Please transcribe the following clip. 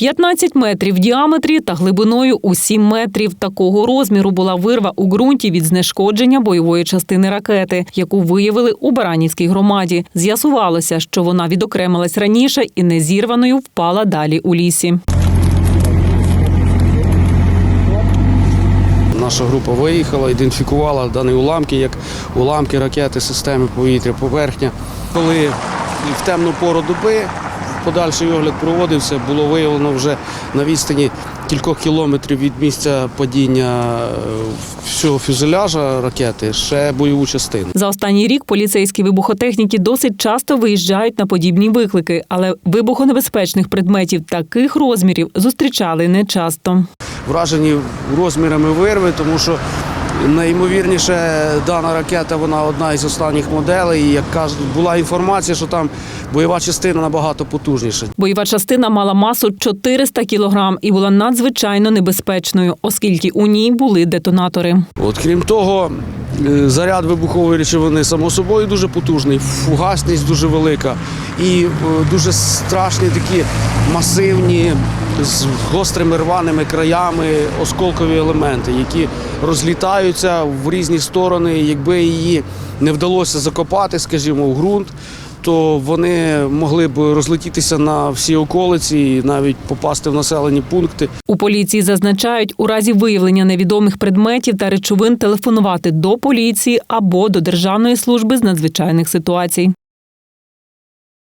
15 метрів в діаметрі та глибиною у 7 метрів. Такого розміру була вирва у ґрунті від знешкодження бойової частини ракети, яку виявили у Баранівській громаді. З'ясувалося, що вона відокремилась раніше і незірваною впала далі у лісі. Наша група виїхала, ідентифікувала дані уламки як уламки ракети системи повітря поверхня. Коли в темну пору доби подальший огляд проводився, було виявлено вже на відстані кількох кілометрів від місця падіння е, всього фюзеляжа ракети ще бойову частину. За останній рік поліцейські вибухотехніки досить часто виїжджають на подібні виклики, але вибухонебезпечних предметів таких розмірів зустрічали нечасто. вражені розмірами вирви, тому що найімовірніше дана ракета вона одна із останніх моделей. І як кажуть, була інформація, що там бойова частина набагато потужніша. Бойова частина мала масу 400 кілограм і була надзвичайно небезпечною, оскільки у ній були детонатори. От крім того, заряд вибухової речовини само собою дуже потужний, фугасність дуже велика і е, дуже страшні такі масивні з гострими рваними краями осколкові елементи, які розлітаються в різні сторони. Якби її не вдалося закопати, скажімо, в ґрунт. То вони могли б розлетітися на всі околиці і навіть попасти в населені пункти. У поліції зазначають, у разі виявлення невідомих предметів та речовин телефонувати до поліції або до Державної служби з надзвичайних ситуацій.